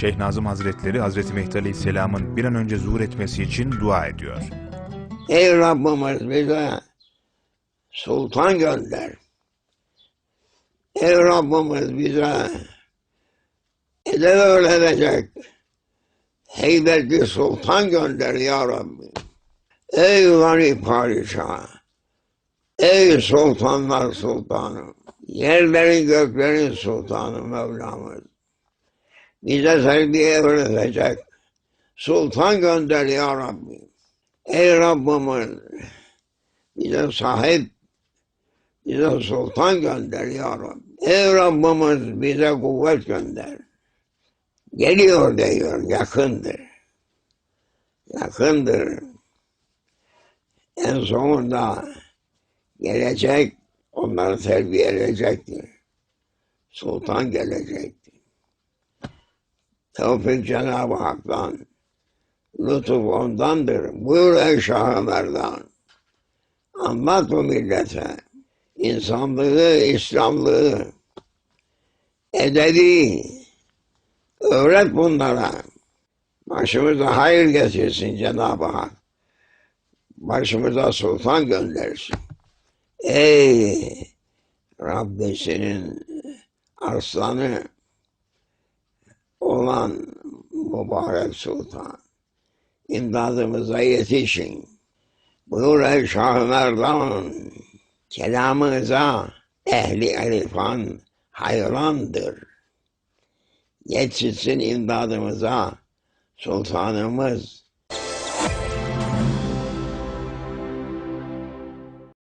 Şeyh Nazım Hazretleri Hazreti Mehdi Aleyhisselam'ın bir an önce zuhur etmesi için dua ediyor. Ey Rabbimiz bize sultan gönder. Ey Rabbimiz bize edeb öğrenecek heybetli sultan gönder ya Rabbi. Ey gani padişah, ey sultanlar sultanı, yerlerin göklerin sultanı Mevlamız. Bize terbiye öğretecek sultan gönder ya Rabbi. Ey Rabbimiz bize sahip, bize sultan gönder ya Rabbi. Ey Rabbimiz bize kuvvet gönder. Geliyor diyor, yakındır. Yakındır. En sonunda gelecek, onları terbiyeleyecektir. Sultan gelecektir. Tevfik Cenab-ı Hak'tan, lütuf ondandır. Buyur ey Şah-ı Merdan. Anlat bu millete. insanlığı, İslamlığı, edebi, öğret bunlara. Başımıza hayır getirsin Cenab-ı Hak. Başımıza sultan göndersin. Ey Rabbisinin arslanı olan mübarek sultan imdadımıza yetişin. Buyur ey Şah-ı Merdan, kelamınıza ehli elifan hayrandır. Yetişsin imdadımıza sultanımız